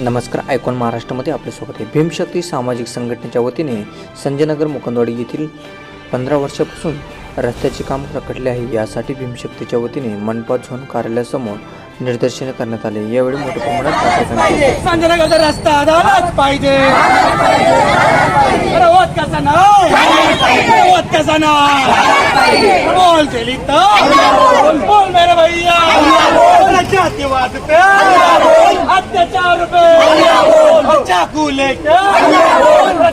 नमस्कार आयकॉन महाराष्ट्रामध्ये आपले स्वागत आहे. भीमशक्ती सामाजिक संघटनेच्या वतीने संजयनगर मुकंदवाडी येथील पंधरा वर्षापासून रस्त्याचे काम रखडले आहे. यासाठी भीमशक्तीच्या वतीने मनपा झोन कार्यालयासमोर निदर्शने करण्यात आले. यावेळी मोठ्या प्रमाणात संजयनगरचा रस्ता झालाच पाहिजे. अरे होत कसा नाही अरे होत कसा नाही बोल चली बोल बोल मेरे भैया. अरे जातिवाद पे अत्याचार चाकू लेके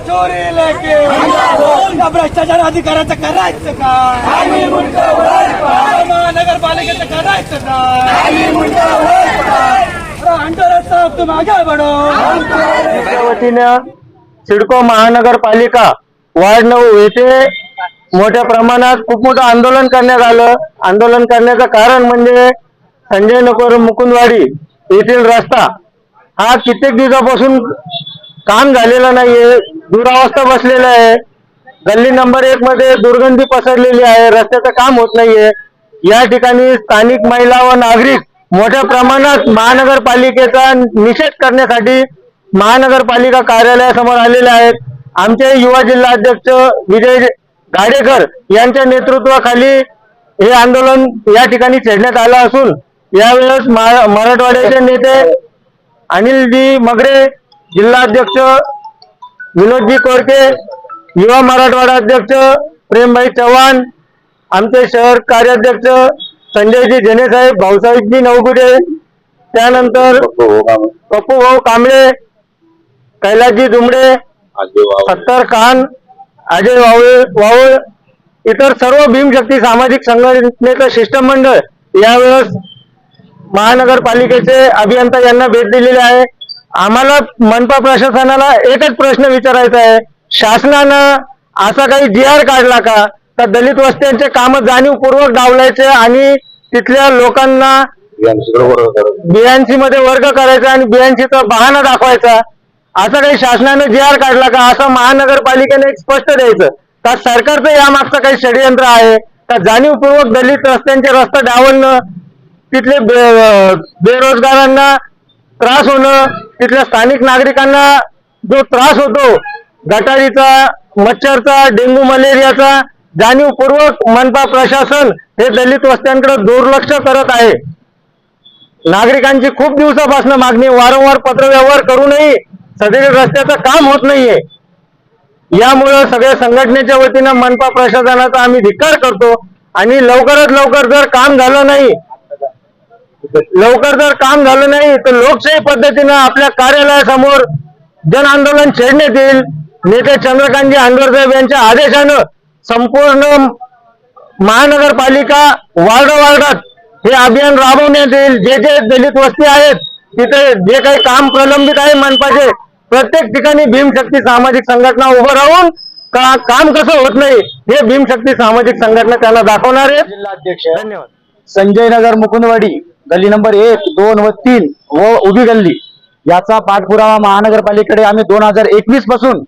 चोरी लेके भ्रष्टाचार अधिकाराचं करायचं काय? महानगरपालिकेचं करायचं काय? त्या वतीनं सिडको महानगरपालिका वार्ड नऊ येथे मोठ्या प्रमाणात खूप मोठं आंदोलन करण्यात आलं. आंदोलन करण्याचं कारण म्हणजे संजय नगर मुकुंदवाडी येथील रस्ता हा कित्येक दिवसापासून काम झालेलं नाहीये दुरावस्था बसलेला आहे. गल्ली नंबर एक मध्ये दुर्गंधी पसरलेली आहे रस्त्याचं काम होत नाहीये. या ठिकाणी स्थानिक महिला व नागरिक मोठ्या प्रमाणात महानगरपालिकेचा निषेध करण्यासाठी महानगरपालिका कार्यालयासमोर आलेले आहेत. आमचे युवा जिल्हा अध्यक्ष विजय गाडेकर यांच्या नेतृत्वाखाली हे आंदोलन या ठिकाणी छेडण्यात आलं असून यावेळेस मराठवाड्याचे नेते अनिलजी मगरे जिल्हाध्यक्ष विनोदजी कोरके युवा मराठवाडा अध्यक्ष प्रेमभाई चव्हाण आमचे शहर कार्याध्यक्ष संजयजी जनेसाहेब भाऊसाहेबजी नवगुडे त्यानंतर पप्पू भाऊ कांबळे कैलासजी दुमडे सत्तर खान अजय वावळ वावळ इतर सर्व भीमशक्ती सामाजिक संघटनेचं शिष्टमंडळ यावेळेस महानगरपालिकेचे अभियंता यांना भेट दिलेली आहे. आम्हाला मनपा प्रशासनाला एकच प्रश्न विचारायचा आहे. शासनानं असा काही जी आर काढला का? तर दलित वस्त्यांचे काम जाणीवपूर्वक डावलायचे आणि तिथल्या लोकांना बीएनसी मध्ये वर्ग करायचा आणि बीएनसीचा बहाना दाखवायचा. असं काही शासनानं जी आर काढला का? असं महानगरपालिकेने एक स्पष्ट द्यायचं. का सरकारचं यामागचं काही षडयंत्र आहे? का जाणीवपूर्वक दलित रस्त्यांचे रस्ते डावलणं? तिथले बे- बेरोजगारांना त्रास होणं तिथल्या स्थानिक नागरिकांना जो त्रास होतो गटारीचा मच्छरचा डेंग्यू मलेरियाचा जाणीवपूर्वक मनपा प्रशासन हे दलित वस्त्यांकडे दुर्लक्ष करत आहे. नागरिकांची खूप दिवसापासून मागणी वारंवार पत्रव्यवहार करूनही सध्या रस्त्याचं काम होत नाहीये. यामुळं सगळ्या संघटनेच्या वतीनं मनपा प्रशासनाचा आम्ही धिक्कार करतो आणि लवकरात लवकर जर काम झालं नाही लवकर जर काम झालं नाही तर लोकशाही पद्धतीनं आपल्या कार्यालयासमोर जन आंदोलन छेडण्यात येईल. नेते चंद्रकांतजी आंदोरसाहेब यांच्या आदेशानं संपूर्ण महानगरपालिका वार्ड वार्डात हे अभियान राबवण्यात येईल. जे जे दलित वस्ती आहेत तिथे जे काही काम प्रलंबित आहे मनपाचे प्रत्येक ठिकाणी भीमशक्ती सामाजिक संघटना उभं राहून का काम कसं होत नाही हे भीमशक्ती सामाजिक संघटना त्यांना दाखवणार आहे जिल्हाध्यक्ष धन्यवाद. संजय नगर मुकुंदवाडी. गल्ली नंबर एक दोन व तीन व उभी गल्ली. याचा पाठपुरावा महानगरपालिकेकडे आम्ही दोन हजार एकवीसपासून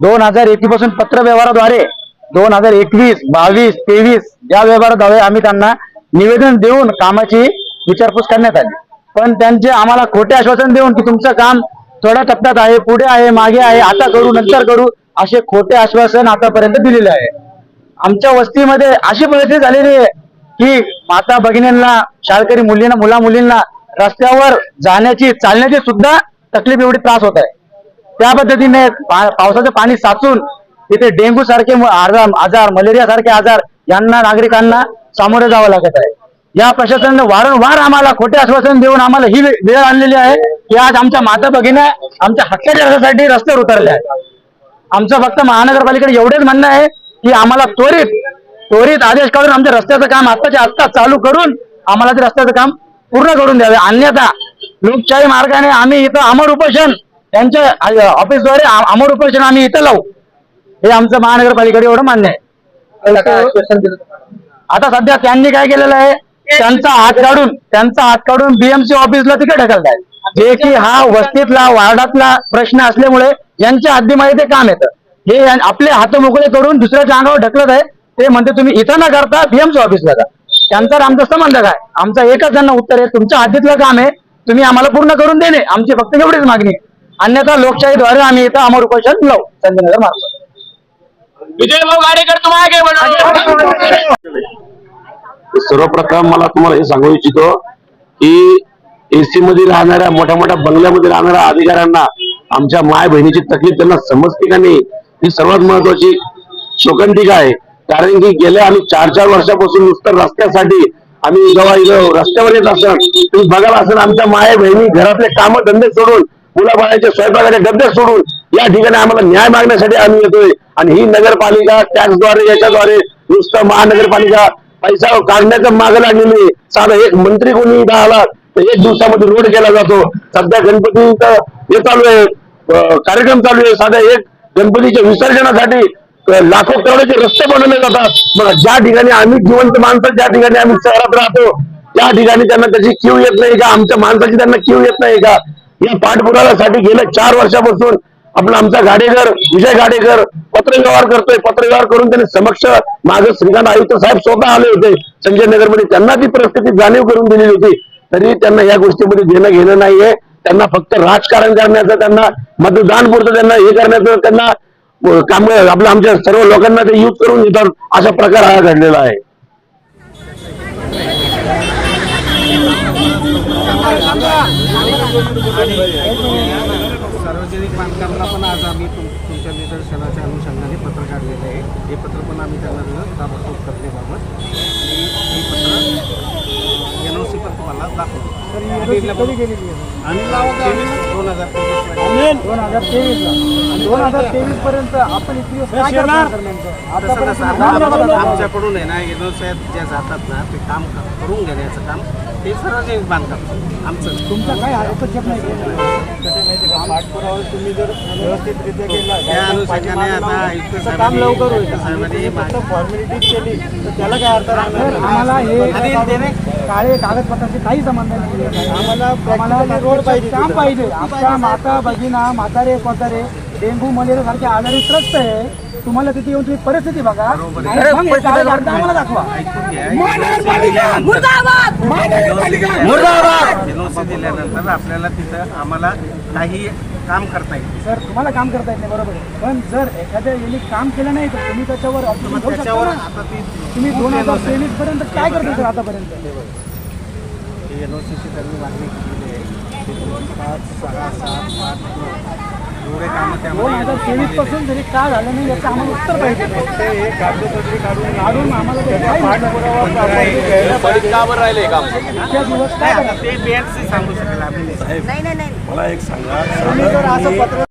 दोन हजार एकवीसपासून पत्र व्यवहाराद्वारे दोन हजार एकवीस बावीस तेवीस या व्यवहाराद्वारे आम्ही त्यांना निवेदन देऊन कामाची विचारपूस करण्यात आली. पण त्यांचे आम्हाला खोटे आश्वासन देऊन की तुमचं काम थोड्या टप्प्यात आहे पुढे आहे मागे आहे आता करू नंतर करू असे खोटे आश्वासन आतापर्यंत दिलेले आहे. आमच्या वस्तीमध्ये अशी परिस्थिती झालेली आहे की माता भगिनींना शाळकरी मुलींना मुला मुलींना रस्त्यावर जाण्याची चालण्याची सुद्धा तकलीफ एवढी त्रास होत आहे. त्या पद्धतीने पावसाचं पाणी साचून तिथे डेंग्यू सारखे आजार आजार मलेरिया सारखे आजार यांना नागरिकांना सामोरे जावं लागत आहे. या प्रशासनाने वारंवार आम्हाला खोटे आश्वासन देऊन आम्हाला ही वेळ आणलेली आहे की आज आमच्या माता भगिनी आमच्या हक्काच्या रस्त्यासाठी रस्त्यावर उतरल्या आहेत. आमचं फक्त महानगरपालिकेकडे एवढेच म्हणणं आहे की आम्हाला त्वरित त्वरित आदेश काढून आमच्या रस्त्याचं काम आत्ताच्या आत्ता चालू करून आम्हाला ते रस्त्याचं काम पूर्ण करून द्यावे. अन्यथा लोकशाही मार्गाने आम्ही इथं अमर उपोषण त्यांच्या ऑफिसद्वारे अमर उपोषण आम्ही इथं लावू. हे आमचं महानगरपालिकेकडे एवढं मान्य आहे. आता सध्या त्यांनी काय केलेलं आहे? त्यांचा हात काढून त्यांचा हात काढून बीएमसी ऑफिसला तिकडे ढकलताय. जे की हा वस्तीतला वार्डातला प्रश्न असल्यामुळे यांच्या हद्दीमध्ये ते काम येतं. हे आपले हात मोकळे करून दुसऱ्याच्या अंगावर ढकलत आहे. ते म्हणते तुम्ही इथं न करता बीएमसी ऑफिसला जा. त्यांचा आमचा संबंध काय आमचा एकच त्यांना उत्तर आहे तुमच्या हद्दीतलं काम आहे तुम्ही आम्हाला पूर्ण करून देणे आमची फक्त एवढीच मागणी आहे. अन्यथा लोकशाहीद्वारे आम्ही इथं अमर उपोषण लावू संजयनगर मार्फत सर्वप्रथम मला तुम्हाला हे सांगू इच्छितो की एसी मध्ये राहणाऱ्या मोठ्या मोठ्या बंगल्यामध्ये राहणाऱ्या अधिकाऱ्यांना आमच्या माय बहिणीची तकलीफ त्यांना समजते का नाही ही सर्वात महत्वाची शोकांतिका आहे. कारण की गेल्या आम्ही चार चार वर्षापासून नुसतं रस्त्यासाठी आम्ही जेव्हा इथं रस्त्यावर येत असणार तुम्ही बघायला असेल आमच्या माय बहिणी घरातले काम धंदे सोडून मुलाबाळांच्या स्वयंपाकाचे डबे सोडून या ठिकाणी आम्हाला न्याय मागण्यासाठी आम्ही येतोय. आणि ही नगरपालिका टॅक्सद्वारे याच्याद्वारे नुसतं महानगरपालिका पैसा काढण्याचं मागं लागलेली साधं साधा एक मंत्री कोणी इथं आला तर एक दिवसामध्ये रोड केला जातो. सध्या गणपतीचं हे चालू आहे. कार्यक्रम चालू आहे. साध्या एक गणपतीच्या विसर्जनासाठी लाखो करोडचे रस्ते बनवले जातात. मग ज्या ठिकाणी आम्ही जिवंत माणसं ज्या ठिकाणी आम्ही शहरात राहतो त्या ठिकाणी त्यांना त्याची क्यू येत नाही का? आमच्या माणसाची त्यांना क्यू येत नाही का? या पाठपुराव्यासाठी गेल्या चार वर्षापासून आपला आमचा गाडेकर विजय गाडेकर पत्रव्यवहार करतोय. पत्रव्यवहार करून त्यांनी समक्ष माझं श्रीकांत आयुक्त साहेब स्वतः आले होते. संजय नगरमध्ये त्यांना ती परिस्थिती जाणीव करून दिलेली होती. तरी त्यांना या गोष्टीमध्ये घेणं घेणं नाहीये. त्यांना फक्त राजकारण करण्याचं त्यांना मतदान पुरतं त्यांना हे करण्याचं त्यांना काम आपलं आमच्या सर्व लोकांना ते यूज करून घेतात असा प्रकार हा घडलेला आहे. सार्वजनिक बांधकामला पण आज आम्ही तुमच्या निदर्शनाच्या अनुषंगाने पत्र काढलेलं आहे. हे पत्र पण आम्ही त्यांना दिलं ताबडतोब करण्याबाबत. हे पत्र एन ओ सी पण तुम्हाला दाखवतो. आणि दोन हजार तेवीस दोन हजार दोन हजार तेवीस पर्यंत आपण इतकी आमच्याकडून आहे ना एन ओ सी ज्या जातात ना ते काम करून घेण्याचं काम ते सार्वजनिक बांधकाम आमचं. तुमचा काय हस्तक्षेप नाही तुम्ही जर व्यवस्थितरित्या केला त्या अनुषंगाने आता आयुक्त तर काम लवकर होईल. साहेबांनी फक्त फॉर्मॅलिटीज केली तर त्याला काय अर्थ राहणार? आम्हाला हे काळे कागदपत्राचे काही संबंध नाही आम्हाला रोड पाहिजे काम पाहिजे. आमच्या माता भगिना म्हातारे कोतारे डेंगू मलेरिया सारखे आजारी त्रस्त आहे. तुम्हाला तिथे येऊन तुम्ही परिस्थिती बघा. आम्हाला दाखवा. दिल्यानंतर आपल्याला तिथं आम्हाला काही काम करता येईल. सर तुम्हाला काम करता येत नाही बरोबर आहे. पण जर एखाद्या यांनी काम केलं नाही तर तुम्ही त्याच्यावर objection घेऊ शकता त्याच्यावर ना. आता ती तुम्ही दोन हजार तेवीस पर्यंत काय करतो सर आतापर्यंत? एनओसीची त्यांनी मागणी केलेली आहे. ते दोन, पाच सहा सात आठ नऊ. एवढे कामं दोन त्यामध्ये हजार तेवीसपासून जरी का झालं नाही याचं आम्हाला उत्तर पाहिजे. हे कागदपत्रे काढून काढून आम्हाला ते इतक्या दिवस काय सांगू शकेल आम्ही. नाही. नाही नाही नाही. मला एक सांगा. तुम्ही जर असं पत्र